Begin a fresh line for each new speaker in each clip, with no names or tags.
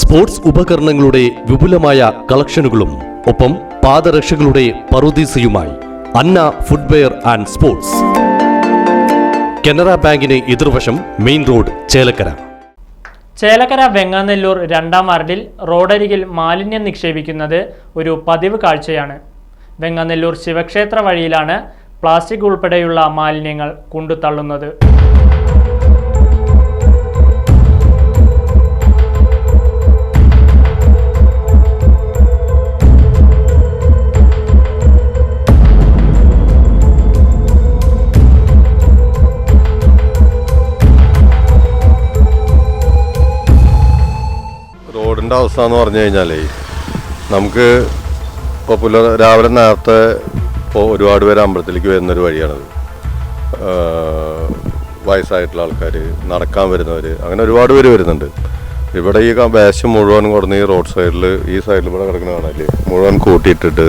Sports ഉപകരണങ്ങളുടെ വിപുലമായ കളക്ഷനുകളും ഒപ്പം പാദരക്ഷകളുടെ പറുദീസയുമായി Anna footwear and sports. Canara ബാങ്കിന് എതിർവശം മെയിൻ റോഡ് ചേലക്കര.
ചേലക്കര വെങ്ങാനെല്ലൂർ രണ്ടാം വാർഡിൽ റോഡരികിൽ മാലിന്യം നിക്ഷേപിക്കുന്നത് ഒരു പതിവ് കാഴ്ചയാണ്. വെങ്ങാനെല്ലൂർ ശിവക്ഷേത്ര വഴിയിലാണ് പ്ലാസ്റ്റിക് ഉൾപ്പെടെയുള്ള മാലിന്യങ്ങൾ കൊണ്ടുതള്ളുന്നത്.
റോഡിന്റെ അവസ്ഥ എന്ന് പറഞ്ഞു കഴിഞ്ഞാലേ നമുക്ക് ഇപ്പോൾ പുലർ രാവിലെ നേരത്തെ ഇപ്പോൾ ഒരുപാട് പേര് അമ്പലത്തിലേക്ക് വരുന്നൊരു വഴിയാണത്. വയസ്സായിട്ടുള്ള ആൾക്കാർ നടക്കാൻ വരുന്നവർ അങ്ങനെ ഒരുപാട് പേര് വരുന്നുണ്ട്. ഇവിടെ ഈ വേഷം മുഴുവൻ കൊടുന്ന് ഈ റോഡ് സൈഡിൽ ഈ സൈഡിൽ ഇവിടെ കിടക്കുന്ന മുഴുവൻ കൂട്ടിയിട്ടിട്ട്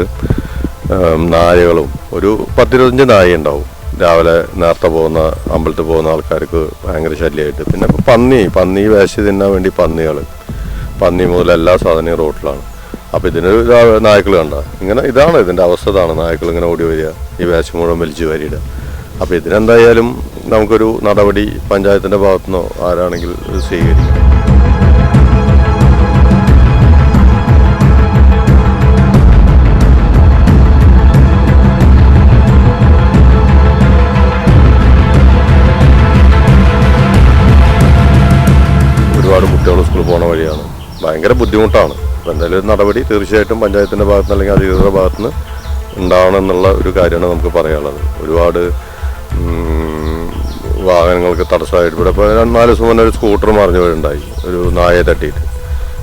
നായകളും ഒരു പത്തിരുപത്തഞ്ച് നായ ഉണ്ടാവും. രാവിലെ നേരത്തെ പോകുന്ന അമ്പലത്തിൽ പോകുന്ന ആൾക്കാർക്ക് ഭയങ്കര ശല്യമായിട്ട്. പിന്നെ പന്നി പന്നി വേഷം തിന്നാൻ വേണ്ടി പന്നികൾ പന്നി മുതൽ എല്ലാ സാധനവും റോട്ടിലാണ്. അപ്പോൾ ഇതിനൊരു നായ്ക്കൾ കണ്ട. ഇങ്ങനെ ഇതാണ് ഇതിന്റെ അവസ്ഥ ഇതാണ് നായ്ക്കൾ ഇങ്ങനെ ഓടി വരിക ഈ വേഷം മുഴുവൻ വലിച്ചു വരിയിടുക. അപ്പോൾ ഇതിനെന്തായാലും നമുക്കൊരു നടപടി പഞ്ചായത്തിന്റെ ഭാഗത്തുനിന്നോ ആരാണെങ്കിൽ സ്വീകരിക്കും ഒരുപാട് കുട്ടികൾ സ്കൂളിൽ പോണ വഴിയാണ്. ഭയങ്കര ബുദ്ധിമുട്ടാണ്. അപ്പോൾ എന്തായാലും നടപടി തീർച്ചയായിട്ടും പഞ്ചായത്തിന്റെ ഭാഗത്തുനിന്ന് അല്ലെങ്കിൽ അധികൃതരുടെ ഭാഗത്തുനിന്ന് ഉണ്ടാവണം എന്നുള്ള ഒരു കാര്യമാണ് നമുക്ക് പറയാനുള്ളത്. ഒരുപാട് വാഹനങ്ങൾക്ക് തടസ്സമായിട്ട് ഇവിടെ ഇപ്പോൾ നാല് ദിവസം മുന്നേ ഒരു സ്കൂട്ടർ മറിഞ്ഞു വീഴുണ്ടായി. ഒരു നായയെ തട്ടിയിട്ട്.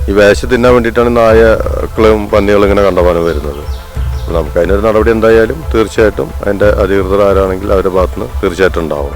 ഈ വേശ തിന്നാൻ വേണ്ടിയിട്ടാണ് നായക്കളും പന്നികളും ഇങ്ങനെ കണ്ടമാനം വരുന്നത്. നമുക്ക് അതിനൊരു നടപടി എന്തായാലും തീർച്ചയായിട്ടും അതിന്റെ അധികൃതർ ആരാണെങ്കിൽ അവരുടെ ഭാഗത്തുനിന്ന് തീർച്ചയായിട്ടും ഉണ്ടാവും.